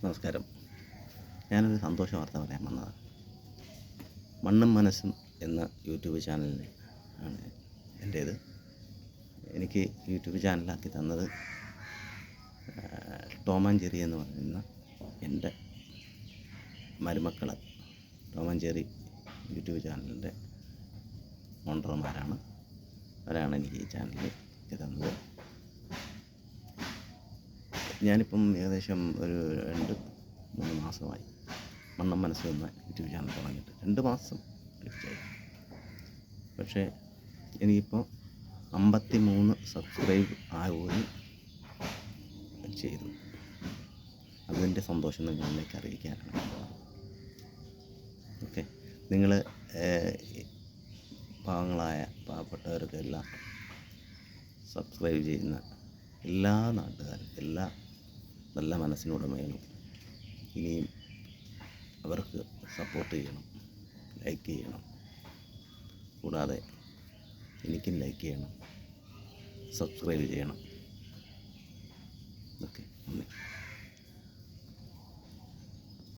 നമസ്കാരം. ഞാനൊരു സന്തോഷ വാർത്ത പറയാൻ വന്നതാണ് മണ്ണും മനസ്സും എന്ന യൂട്യൂബ് ചാനലിന് ആണ് എന്റേത്. എനിക്ക് യൂട്യൂബ് ചാനലാക്കി തന്നത് ടോമാഞ്ചേരി എന്ന് പറയുന്ന എന്റെ മരുമക്കൾ ടോമാഞ്ചേരി യൂട്യൂബ് ചാനലിന്റെ ഓണർമാരാണ്. അവരാണ് എനിക്ക് ഈ ചാനലിൽ തന്നത്. ഞാനിപ്പം ഏകദേശം ഒരു രണ്ട് മൂന്ന് മാസമായി മണ്ണം മനസ്സ് എന്ന യൂട്യൂബ് ചാനൽ തുടങ്ങിയിട്ട് രണ്ട് മാസം ലഭിച്ചായി. പക്ഷേ എനിക്കിപ്പോൾ അമ്പത്തി മൂന്ന് സബ്സ്ക്രൈബ് ആവുകയും ചെയ്തു. അതിന്റെ സന്തോഷം നിങ്ങളിലേക്ക് അറിയിക്കാനാണ്. ഓക്കെ. നിങ്ങൾ പാവങ്ങളായ പാവപ്പെട്ടവർക്കെല്ലാം സബ്സ്ക്രൈബ് ചെയ്യുന്ന എല്ലാ നാട്ടുകാരും എല്ലാ നല്ല മനസ്സിനുടമയാണ്. ഇനിയും അവർക്ക് സപ്പോർട്ട് ചെയ്യണം ലൈക്ക് ചെയ്യണം. കൂടാതെ എനിക്കും ലൈക്ക് ചെയ്യണം സബ്സ്ക്രൈബ് ചെയ്യണം.